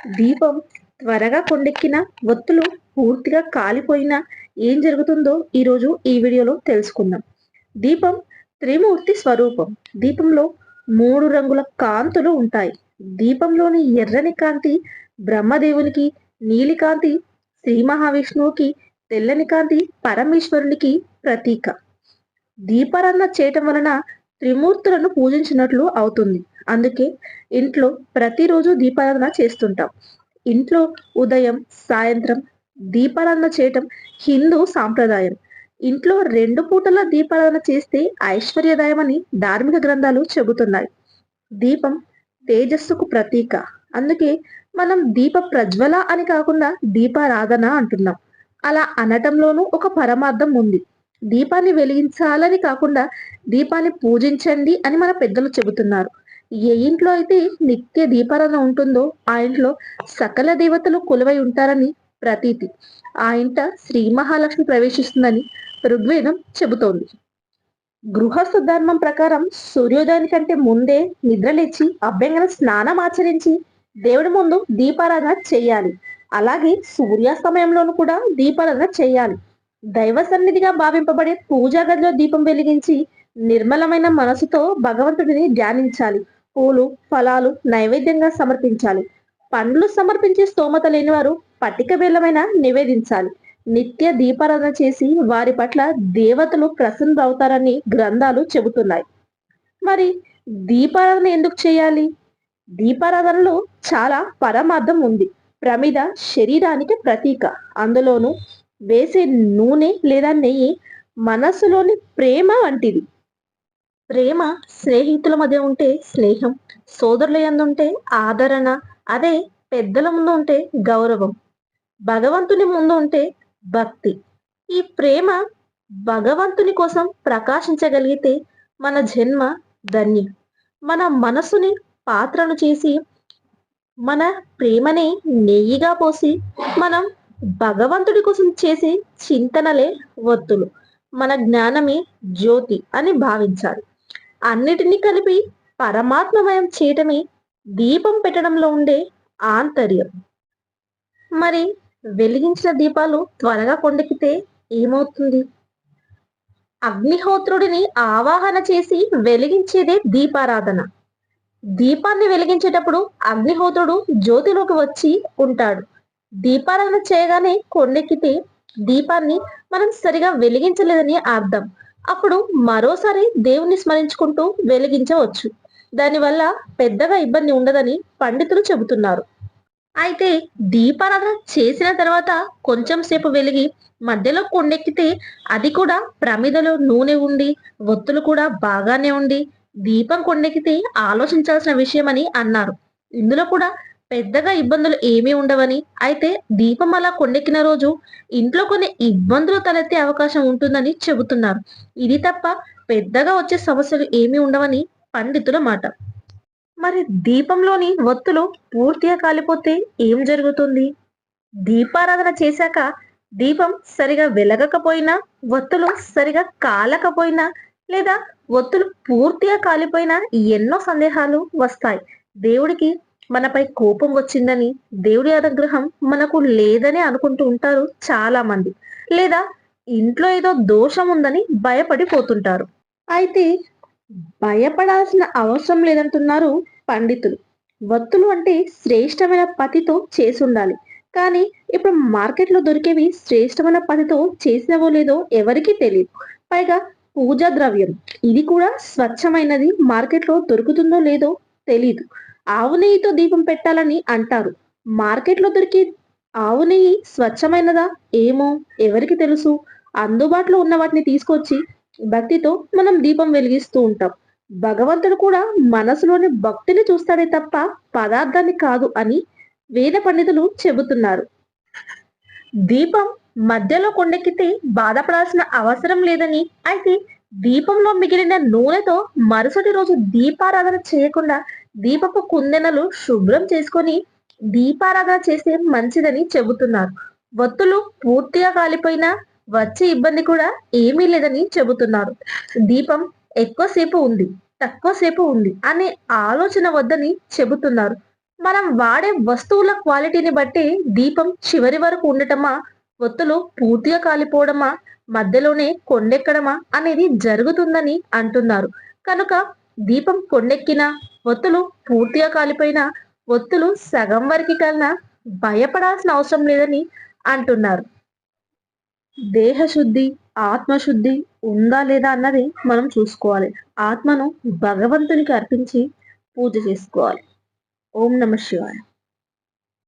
దీపం త్వరగా కొండెక్కిన ఒత్తులు పూర్తిగా కాలిపోయినా ఏం జరుగుతుందో ఈరోజు ఈ వీడియోలో తెలుసుకుందాం. దీపం త్రిమూర్తి స్వరూపం. దీపంలో మూడు రంగుల కాంతులు ఉంటాయి. దీపంలోని ఎర్రని కాంతి బ్రహ్మదేవునికి నీలికాంతి శ్రీ మహావిష్ణువుకి తెల్లని కాంతి పరమేశ్వరునికి ప్రతీక. దీపారాధన చేయటం వలన త్రిమూర్తులను పూజించినట్లు అవుతుంది. అందుకే ఇంట్లో ప్రతిరోజు దీపారాధన చేస్తుంటాం. ఇంట్లో ఉదయం సాయంత్రం దీపారాధన చేయటం హిందూ సాంప్రదాయం. ఇంట్లో రెండు పూటల దీపారాధన చేస్తే ఐశ్వర్యదాయమని ధార్మిక గ్రంథాలు చెబుతున్నాయి. దీపం తేజస్సుకు ప్రతీక. అందుకే మనం దీప ప్రజ్వల అని కాకుండా దీపారాధన అంటున్నాం. అలా అనటంలోనూ ఒక పరమార్థం ఉంది. దీపాన్ని వెలిగించాలని కాకుండా దీపాన్ని పూజించండి అని మన పెద్దలు చెబుతున్నారు. ఏ ఇంట్లో అయితే నిత్య దీపారాధన ఉంటుందో ఆ ఇంట్లో సకల దేవతలు కొలువై ఉంటారని ప్రతీతి. ఆ ఇంట శ్రీ మహాలక్ష్మి ప్రవేశిస్తుందని ఋగ్వేదం చెబుతోంది. గృహస్థ ధర్మం ప్రకారం సూర్యోదయానికంటే ముందే నిద్రలేచి అభ్యంగన స్నానం ఆచరించి దేవుడి ముందు దీపారాధన చేయాలి. అలాగే సూర్యాస్తమయంలోనూ కూడా దీపారాధన చేయాలి. దైవ సన్నిధిగా భావింపబడే పూజా గదిలో దీపం వెలిగించి నిర్మలమైన మనసుతో భగవంతుడిని ధ్యానించాలి. పూలు ఫలాలు నైవేద్యంగా సమర్పించాలి. పండ్లు సమర్పించే స్తోమత లేని వారు పట్టిక బెల్లమైన నివేదించాలి. నిత్య దీపారాధన చేసి వారి పట్ల దేవతలు ప్రసన్నవుతారని గ్రంథాలు చెబుతున్నాయి. మరి దీపారాధన ఎందుకు చేయాలి? దీపారాధనలో చాలా పరమార్థం ఉంది. ప్రమిద శరీరానికి ప్రతీక. అందులోను వేసే నూనె లేదా నెయ్యి మనసులోని ప్రేమ వంటిది. ప్రేమ స్నేహితుల మధ్య ఉంటే స్నేహం సోదరుల ఉంటే ఆదరణ అదే పెద్దల ముందు ఉంటే గౌరవం. భగవంతుని ముందు ఉంటే భక్తి. ఈ ప్రేమ భగవంతుని కోసం ప్రకాశించగలిగితే మన జన్మ ధన్యం. మన మనసుని పాత్రను చేసి మన ప్రేమని నెయ్యిగా పోసి మనం భగవంతుడి కోసం చేసే చింతనలే ఒత్తులు మన జ్ఞానమే జ్యోతి అని భావించాలి. అన్నిటినీ కలిపి పరమాత్మమయం చేయటమే దీపం పెట్టడంలో ఉండే ఆంతర్యం. మరి వెలిగించిన దీపాలు త్వరగా కొండెక్కితే ఏమవుతుంది? అగ్నిహోత్రుడిని ఆవాహన చేసి వెలిగించేదే దీపారాధన. దీపాన్ని వెలిగించేటప్పుడు అగ్నిహోత్రుడు జ్యోతిలోకి వచ్చి ఉంటాడు. దీపారాధన చేయగానే కొండెక్కితే దీపాన్ని మనం సరిగా వెలిగించలేదని అర్థం. అప్పుడు మరోసారి దేవుణ్ణి స్మరించుకుంటూ వెలిగించవచ్చు. దానివల్ల పెద్దగా ఇబ్బంది ఉండదని పండితులు చెబుతున్నారు. అయితే దీపారాధన చేసిన తర్వాత కొంచెం సేపు వెలిగి మధ్యలో కొండెక్కితే అది కూడా ప్రమిదలో నూనె ఉండి ఒత్తులు కూడా బాగానే ఉండి దీపం కొండెక్కితే ఆలోచించాల్సిన విషయం అని అన్నారు. ఇందులో కూడా పెద్దగా ఇబ్బందులు ఏమీ ఉండవని. అయితే దీపం అలా కొండెక్కిన రోజు ఇంట్లో కొన్ని ఇబ్బందులు తలెత్తే అవకాశం ఉంటుందని చెబుతున్నారు. ఇది తప్ప పెద్దగా వచ్చే సమస్యలు ఏమీ ఉండవని పండితుల మాట. మరి దీపంలోని ఒత్తులు పూర్తిగా కాలిపోతే ఏం జరుగుతుంది? దీపారాధన చేశాక దీపం సరిగా వెలగకపోయినా ఒత్తులు సరిగా కాలకపోయినా లేదా ఒత్తులు పూర్తిగా కాలిపోయినా ఎన్నో సందేహాలు వస్తాయి. దేవుడికి మనపై కోపం వచ్చిందని దేవుడి అనుగ్రహం మనకు లేదని అనుకుంటూ ఉంటారు చాలా మంది లేదా ఇంట్లో ఏదో దోషం ఉందని భయపడిపోతుంటారు. అయితే భయపడాల్సిన అవసరం లేదంటున్నారు పండితులు. వత్తులు అంటే శ్రేష్టమైన పతితో చేసి ఉండాలి. కానీ ఇప్పుడు మార్కెట్లో దొరికేవి శ్రేష్టమైన పతితో చేసినవో లేదో ఎవరికీ తెలియదు. పైగా పూజా ద్రవ్యం ఇది కూడా స్వచ్ఛమైనది మార్కెట్లో దొరుకుతుందో లేదో తెలియదు ఆవు నెయ్యితో దీపం పెట్టాలని అంటారు. మార్కెట్లో దొరికే ఆవు నెయ్యి స్వచ్ఛమైనదా? ఏమో ఎవరికి తెలుసు? అందుబాటులో ఉన్న వాటిని తీసుకొచ్చి భక్తితో మనం దీపం వెలిగిస్తూ ఉంటాం. భగవంతుడు కూడా మనసులోని భక్తిని చూస్తాడే తప్ప పదార్థాన్ని కాదు అని వేద పండితులు చెబుతున్నారు. దీపం మధ్యలో కొండెక్కితే బాధపడాల్సిన అవసరం లేదని అయితే దీపంలో మిగిలిన నూనెతో మరుసటి రోజు దీపారాధన చేయకుండా దీపపు కుందెనలు శుభ్రం చేసుకొని దీపారాధన చేస్తే మంచిదని చెబుతున్నారు. వత్తులు పూర్తిగా కాలిపోయినా వచ్చే ఇబ్బంది కూడా ఏమీ లేదని చెబుతున్నారు. దీపం ఎక్కువసేపు ఉంది తక్కువసేపు ఉంది అనే ఆలోచన వద్దని చెబుతున్నారు. మనం వాడే వస్తువుల క్వాలిటీని బట్టి దీపం చివరి వరకు ఉండటమా ఒత్తులు పూర్తిగా కాలిపోవడమా మధ్యలోనే కొండెక్కడమా అనేది జరుగుతుందని అంటున్నారు. కనుక దీపం కొండెక్కినా ఒత్తులు పూర్తిగా కాలిపోయినా ఒత్తులు సగం వరకు కన్నా భయపడాల్సిన అవసరం లేదని అంటున్నారు. దేహశుద్ధి ఆత్మశుద్ధి ఉందా లేదా అన్నది మనం చూసుకోవాలి. ఆత్మను భగవంతునికి అర్పించి పూజ చేసుకోవాలి. ఓం నమ శివాయ.